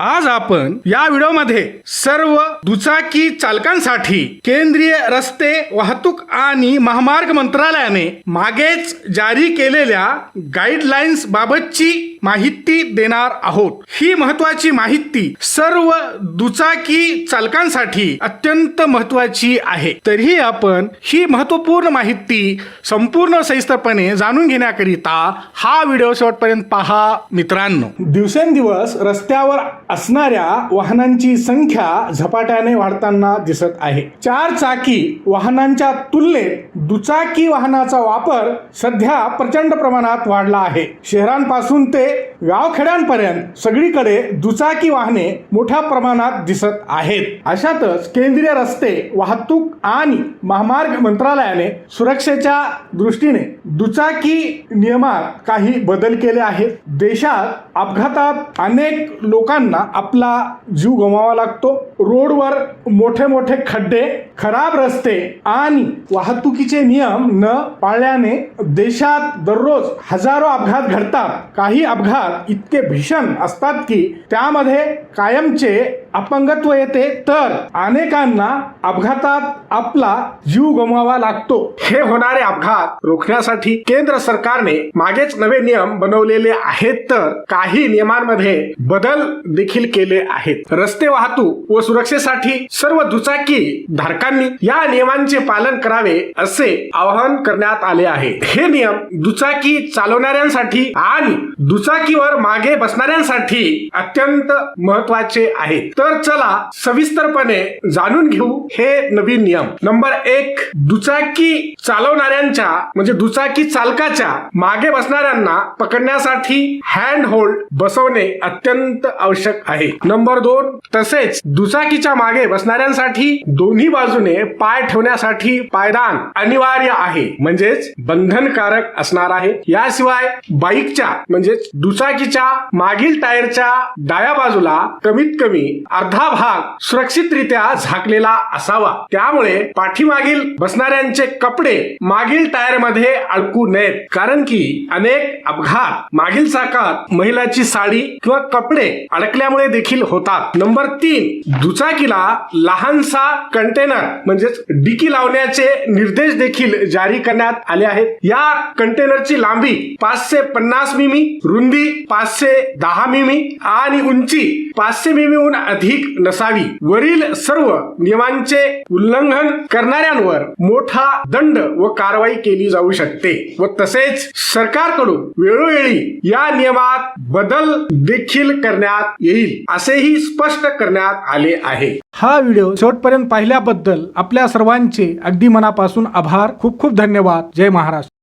आज आपण या व्हिडिओमध्ये सर्व दुचाकी चालकांसाठी केंद्रीय रस्ते वाहतूक आणि महामार्ग मंत्रालयाने मागेच जारी केलेल्या गाईडलाईन्स बाबतची माहिती देणार आहोत. ही महत्वाची माहिती सर्व दुचाकी चालकांसाठी अत्यंत महत्वाची आहे. तरीही आपण ही महत्त्वपूर्ण माहिती संपूर्ण सविस्तरपणे जाणून घेण्याकरिता हा व्हिडिओ शेवटपर्यंत पहा मित्रांनो. दिवसेंदिवस रस्त्यावर असणाऱ्या वाहनांची संख्या झपाट्याने वाढताना दिसत आहे. चार चाकी वाहनांच्या तुलनेत दुचाकी वाहनाचा वापर सध्या प्रचंड प्रमाणात वाढला आहे. शहरांपासून ते गावखेड्यांपर्यंत सगळीकडे दुचाकी वाहने मोठ्या प्रमाणात दिसत आहेत. अशातच केंद्रीय रस्ते वाहतूक आणि महामार्ग मंत्रालयाने सुरक्षेच्या दृष्टीने दुचाकी नियमात काही बदल केले आहेत. देशात अपघातात अनेक लोकांना आपला जीव गमावा लागतो. रोडवर मोठे मोठे खड्डे खराब रस्ते आणि वाहतुकीचे नियम न पाळल्याने देशात दररोज हजारो अपघात घडतात. काही अपघात इतके भीषण असतात की त्यामध्ये कायमचे अपंगत्व येते तर अनेकांना अपघातात आपला जीव गमवावा लागतो. हे होणारे अपघात रोखण्यासाठी केंद्र सरकारने मागेच नवे नियम बनवलेले आहेत तर काही नियमांमध्ये बदल देखील केले आहेत. रस्ते वाहतूक व सुरक्षेसाठी सर्व दुचाकी धारकांनी या नियमांचे पालन करावे असे आवाहन करण्यात आले आहे. हे नियम दुचाकी चालवणाऱ्यांसाठी आणि दुचाकीवर मागे बसणाऱ्यांसाठी अत्यंत महत्त्वाचे आहेत. तर चला सविस्तरपणे जाणून घेऊ हे नवीन नियम. नंबर एक दुचाकी चालवणाऱ्यांच्या म्हणजे दुचाकी चालकाच्या मागे बसणाऱ्यांना पकडण्यासाठी हँड होल्ड बसवणे अत्यंत आवश्यक आहे. नंबर दोन तसेच दुचाकीच्या मागे बसणाऱ्यांसाठी दोन्ही बाजूने पाय ठेवण्यासाठी पायदान अनिवार्य आहे. म्हणजेच बंधनकारक असणार आहे. याशिवाय बाईकच्या म्हणजेच दुचाकीच्या मागील टायरच्या डाव्या बाजूला कमीत कमी अर्धा भाग सुरक्षितरित्या झाकलेला असावा. त्यामुळे पाठीमागील बसणाऱ्यांचे कपडे मागील टायरमध्ये अडकू नयेत. कारण की अनेक अपघात मागील चाकात महिलाची साडी किंवा कपडे अडकल्यामुळे देखील होतात. नंबर तीन दुचाकीला लहानसा कंटेनर म्हणजेच डिकी लावण्याचे निर्देश देखील जारी करण्यात आले आहेत. या कंटेनरची लांबी पाचशे पन्नास मिमी रुंदी पाचशे दहा मिमी आणि उंची पाचशे मिमीहून अधिक नसावी. वरील सर्व नियमांचे उल्लंघन करणाऱ्यांवर मोठा दंड व कारवाई केली जाऊ शकते व तसेच सरकारकडून वेळोवेळी या नियमात बदल देखील करण्यात येईल असेही स्पष्ट करण्यात आले आहे. हा व्हिडिओ शेवटपर्यंत पाहिल्याबद्दल आपल्या सर्वांचे अगदी मनापासून आभार. खूप खूप धन्यवाद. जय महाराष्ट्र.